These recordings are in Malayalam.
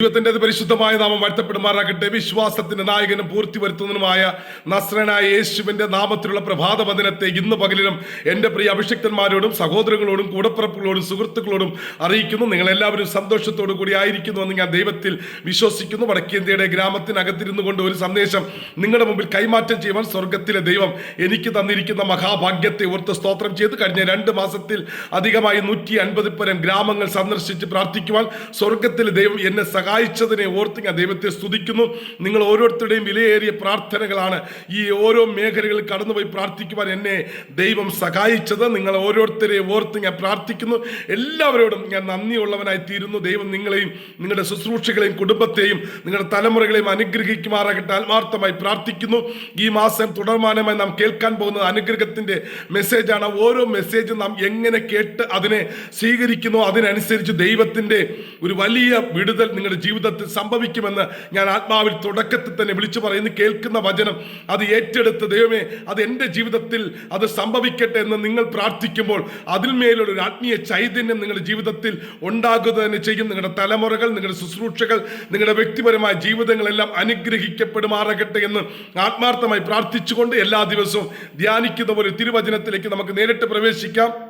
ദൈവത്തിന്റെ പരിശുദ്ധമായ നാമം വാഴ്ത്തപ്പെടുമാറാകട്ടെ. വിശ്വാസത്തിന്റെ നായകനും പൂർത്തി വരുത്തുന്നതിനുമായ നസ്രനായ യേശുവിന്റെ നാമത്തിലുള്ള പ്രഭാത വചനത്തെ ഇന്ന് പകലിലും എന്റെ പ്രിയ അഭിഷിക്തന്മാരോടും സഹോദരങ്ങളോടും കൂടപ്പിറപ്പുകളോടും സുഹൃത്തുക്കളോടും അറിയിക്കുന്നു. നിങ്ങൾ എല്ലാവരും സന്തോഷത്തോടു കൂടി ആയിരിക്കുന്നു എന്ന് ഞാൻ ദൈവത്തിൽ വിശ്വസിക്കുന്നു. വടക്കേന്ത്യയുടെ ഗ്രാമത്തിനകത്തിരുന്നു കൊണ്ട് ഒരു സന്ദേശം നിങ്ങളുടെ മുമ്പിൽ കൈമാറ്റം ചെയ്യുവാൻ സ്വർഗത്തിലെ ദൈവം എനിക്ക് തന്നിരിക്കുന്ന മഹാഭാഗ്യത്തെ ഓർത്ത് സ്തോത്രം ചെയ്ത് കഴിഞ്ഞ രണ്ട് മാസത്തിൽ അധികമായി നൂറ്റി അൻപത് പരം ഗ്രാമങ്ങൾ സന്ദർശിച്ച് പ്രാർത്ഥിക്കുവാൻ സ്വർഗത്തിലെ ദൈവം എന്നെ സഹായിച്ചതിനെ ഓർത്ത് ഞാൻ ദൈവത്തെ സ്തുതിക്കുന്നു. നിങ്ങൾ ഓരോരുത്തരുടെയും വിലയേറിയ പ്രാർത്ഥനകളാണ് ഈ ഓരോ മേഖലകളിൽ കടന്നുപോയി പ്രാർത്ഥിക്കുവാൻ എന്നെ ദൈവം സഹായിച്ചത്. നിങ്ങൾ ഓരോരുത്തരെയും ഓർത്ത് ഞാൻ പ്രാർത്ഥിക്കുന്നു. എല്ലാവരോടും ഞാൻ നന്ദിയുള്ളവനായി തീരുന്നു. ദൈവം നിങ്ങളെയും നിങ്ങളുടെ ശുശ്രൂഷകളെയും കുടുംബത്തെയും നിങ്ങളുടെ തലമുറകളെയും അനുഗ്രഹിക്കുമാറാകട്ടെ. ആത്മാർത്ഥമായി പ്രാർത്ഥിക്കുന്നു. ഈ മാസം തുടർമാനമായി നാം കേൾക്കാൻ പോകുന്നത് അനുഗ്രഹത്തിന്റെ മെസ്സേജാണ്. ഓരോ മെസ്സേജും നാം എങ്ങനെ കേട്ട് അതിനെ സ്വീകരിക്കുന്നു. അതിനനുസരിച്ച് ദൈവത്തിന്റെ ഒരു വലിയ വിടുതൽ നിങ്ങളുടെ ജീവിതത്തിൽ സംഭവിക്കുമെന്ന് ഞാൻ ആത്മാവിൽ തുടക്കത്തിൽ തന്നെ വിളിച്ചു പറയുന്നു കേൾക്കുന്ന വചനം അത് ഏറ്റെടുത്ത് ദൈവമേ അത് എന്റെ ജീവിതത്തിൽ അത് സംഭവിക്കട്ടെ എന്ന് നിങ്ങൾ പ്രാർത്ഥിക്കുമ്പോൾ അതിന്മേലുള്ള ഒരു ആത്മീയ ചൈതന്യം നിങ്ങളുടെ ജീവിതത്തിൽ ഉണ്ടാകുക തന്നെ ചെയ്യും. നിങ്ങളുടെ തലമുറകൾ നിങ്ങളുടെ ശുശ്രൂഷകൾ നിങ്ങളുടെ വ്യക്തിപരമായ ജീവിതങ്ങളെല്ലാം അനുഗ്രഹിക്കപ്പെടുമാറാകട്ടെ എന്ന് ആത്മാർത്ഥമായി പ്രാർത്ഥിച്ചുകൊണ്ട് എല്ലാ ദിവസവും ധ്യാനിക്കുന്ന ഒരു തിരുവചനത്തിലേക്ക് നമുക്ക് നേരിട്ട് പ്രവേശിക്കാം.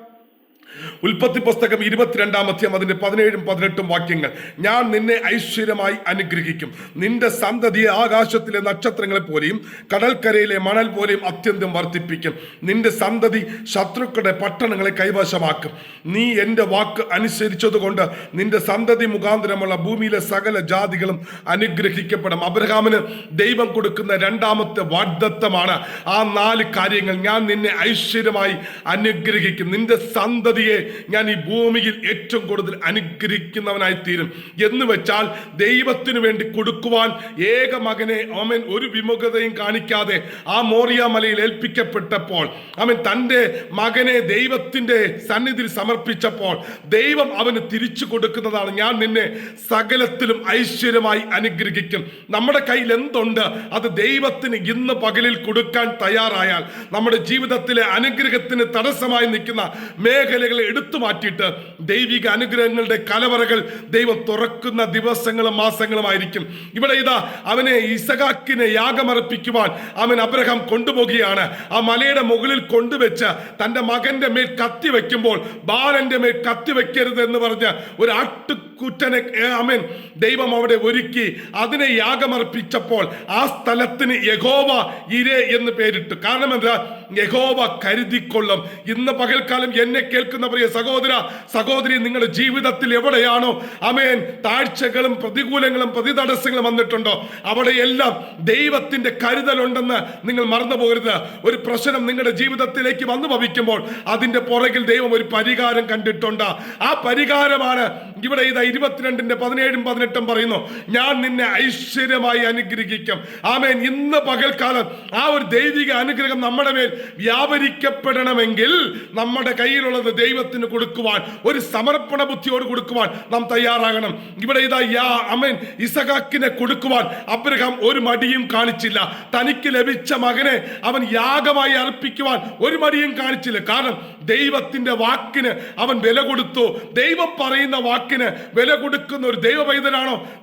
ഉൽപ്പത്തി പുസ്തകം ഇരുപത്തിരണ്ടാം അധ്യം അതിന്റെ പതിനേഴും പതിനെട്ടും വാക്യങ്ങൾ. ഞാൻ നിന്നെ ഐശ്വര്യമായി അനുഗ്രഹിക്കും. നിന്റെ സന്തതിയെ ആകാശത്തിലെ നക്ഷത്രങ്ങളെ പോലെയും കടൽക്കരയിലെ മണൽ പോലെയും അത്യന്തം വർദ്ധിപ്പിക്കും. നിന്റെ സന്തതി ശത്രുക്കളുടെ പട്ടണങ്ങളെ കൈവശമാക്കും. നീ എന്റെ വാക്ക് അനുസരിച്ചതുകൊണ്ട് നിന്റെ സന്തതി മുഖാന്തരമുള്ള ഭൂമിയിലെ സകല ജാതികളും അനുഗ്രഹിക്കപ്പെടും. അബ്രഹാമിന് ദൈവം കൊടുക്കുന്ന രണ്ടാമത്തെ വാഗ്ദത്തമാണ് ആ നാല് കാര്യങ്ങൾ. ഞാൻ നിന്നെ ഐശ്വര്യമായി അനുഗ്രഹിക്കും. നിന്റെ സന്തതിയെ ഞാൻ ഈ ഭൂമിയിൽ ഏറ്റവും കൂടുതൽ അനുഗ്രഹിക്കുന്നവനായി തീരും എന്ന് വെച്ചാൽ ദൈവത്തിനു വേണ്ടി കൊടുക്കുവാൻ ഏക മകനെ അവൻ ഒരു വിമുഖതയും കാണിക്കാതെ ആ മോറിയ മലയിൽ ഏൽപ്പിക്കപ്പെട്ടപ്പോൾ അവൻ തന്റെ മകനെ ദൈവത്തിന്റെ സന്നിധിയിൽ സമർപ്പിച്ചപ്പോൾ ദൈവം അവന് തിരിച്ചു കൊടുക്കുന്നതാണ്. ഞാൻ നിന്നെ സകലത്തിലും ഐശ്വര്യമായി അനുഗ്രഹിക്കും. നമ്മുടെ കയ്യിൽ എന്തുണ്ട്? അത് ദൈവത്തിന് ഇന്ന് പകലിൽ കൊടുക്കാൻ തയ്യാറായാൽ നമ്മുടെ ജീവിതത്തിലെ അനുഗ്രഹത്തിന് തടസ്സമായി നിൽക്കുന്ന മേഖലകളെ എടുത്തു മാറ്റിയിട്ട് ദൈവിക അനുഗ്രഹങ്ങളുടെ കലവറകൾ ദൈവം തുറക്കുന്ന ദിവസങ്ങളും മാസങ്ങളുമായിരിക്കും. ഇവിടെ ഇതാ അവനെ ഇസഹാക്കിനെ യാഗമർപ്പിക്കുവാൻ അവൻ അബ്രഹാം കൊണ്ടുപോകുകയാണ് ആ മലയുടെ മുകളിൽ കൊണ്ടുവച്ച് തന്റെ മകന്റെ മേൽ കത്തി വയ്ക്കുമ്പോൾ ബാലന്റെ മേൽ കത്തി വയ്ക്കരുത് എന്ന് പറഞ്ഞ് ഒരു ആട്ടുകുറ്റനെ അമൻ ദൈവം അവിടെ ഒരുക്കി അതിനെ യാഗമർപ്പിച്ചപ്പോൾ ആ സ്ഥലത്തിന് യഹോവ ഇരേ എന്ന് പേരിട്ടു. കാരണം എന്താ? യഹോവ കരുതിക്കൊള്ളും. ഇന്ന് പകൽക്കാലം എന്നെ കേൾക്കുന്ന പ്രിയ സഹോദര സഹോദരി നിങ്ങളുടെ ജീവിതത്തിൽ എവിടെയാണോ? അമേൻ താഴ്ചകളും പ്രതികൂലങ്ങളും പ്രതിതടസ്സങ്ങളും വന്നിട്ടുണ്ടോ? അവിടെയെല്ലാം ദൈവത്തിന്റെ കരുതലുണ്ടെന്ന് നിങ്ങൾ മറന്നു പോകരുത് ഒരു പ്രശ്നം നിങ്ങളുടെ ജീവിതത്തിലേക്ക് വന്നു ഭവിക്കുമ്പോൾ അതിന്റെ പുറകിൽ ദൈവം ഒരു പരിഹാരം കണ്ടിട്ടുണ്ട്. ആ പരിഹാരമാണ് ഇവിടെ ഇതാ ഇരുപത്തിരണ്ടിന്റെ പതിനേഴും പതിനെട്ടും പറയുന്നു ഞാൻ നിന്നെ ഐശ്വര്യമായി അനുഗ്രഹിക്കും. ആമേൻ. ഇന്ന് പകൽക്കാലം ആ ഒരു ദൈവിക അനുഗ്രഹം നമ്മുടെ മേൽ വ്യാപരിക്കപ്പെടണമെങ്കിൽ നമ്മുടെ കയ്യിലുള്ളത് ദൈവത്തിന് കൊടുക്കുവാൻ ഒരു സമർപ്പണ ബുദ്ധിയോട് കൊടുക്കുവാൻ നാം തയ്യാറാകണം. ഇവിടെ ഇതാ യാ അമേൻ ഇസഹാക്കിനെ കൊടുക്കുവാൻ അബ്രഹാം ഒരു മടിയും കാണിച്ചില്ല. തനിക്ക് ലഭിച്ച മകനെ അവൻ യാഗമായി അർപ്പിക്കുവാൻ ഒരു മടിയും കാണിച്ചില്ല. കാരണം ദൈവത്തിന്റെ വാക്കിന് അവൻ വില കൊടുത്തു. ദൈവം പറയുന്ന വാക്കിന് വില കൊടുക്കുന്ന ഒരു ദൈവ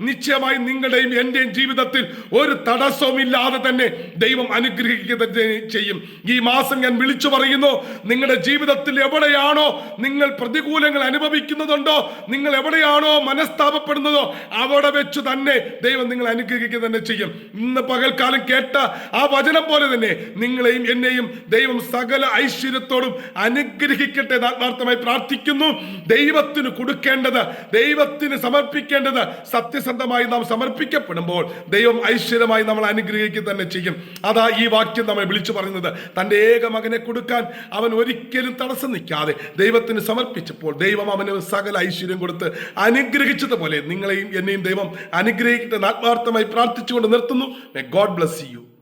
നിശ്ചയമായും നിങ്ങളുടെയും എന്റെയും ജീവിതത്തിൽ ഒരു തടസ്സവും ഇല്ലാതെ തന്നെ ദൈവം അനുഗ്രഹിക്കുക ചെയ്യും. ഈ മാസം ഞാൻ വിളിച്ചു പറയുന്നു നിങ്ങളുടെ ജീവിതത്തിൽ എവിടെയാണോ നിങ്ങൾ പ്രതികൂലങ്ങൾ അനുഭവിക്കുന്നതുണ്ടോ നിങ്ങൾ എവിടെയാണോ മനസ്താപപ്പെടുന്നതോ അവിടെ വെച്ച് തന്നെ ദൈവം നിങ്ങൾ അനുഗ്രഹിക്കുക തന്നെ ചെയ്യും. ഇന്ന് പകൽക്കാലം കേട്ട ആ വചനം പോലെ തന്നെ നിങ്ങളെയും എന്നെയും ദൈവം സകല ഐശ്വര്യത്തോടും അനുഗ്രഹിക്കട്ടെ ആത്മാർത്ഥമായി പ്രാർത്ഥിക്കുന്നു. ദൈവത്തിന് കൊടുക്കേണ്ടത് ദൈവത്തിന് സമർപ്പിക്കേണ്ടത് സത്യസന്ധമായി നാം സമർപ്പിക്കപ്പെടുമ്പോൾ ദൈവം ഐശ്വര്യമായി നമ്മൾ അനുഗ്രഹിക്കുക തന്നെ ചെയ്യും. അതാ ഈ വാക്യം നമ്മെ വിളിച്ചു പറയുന്നത്. തന്റെ ഏക മകനെ കൊടുക്കാൻ അവൻ ഒരിക്കലും തടസ്സം നിൽക്കാതെ ദൈവത്തിന് സമർപ്പിച്ചപ്പോൾ ദൈവം അവന് സകല ഐശ്വര്യം കൊടുത്ത് അനുഗ്രഹിച്ചതുപോലെ നിങ്ങളെയും എന്നെയും ദൈവം അനുഗ്രഹിക്കുന്ന ആത്മാർത്ഥമായി പ്രാർത്ഥിച്ചുകൊണ്ട് നിർത്തുന്നു. God bless you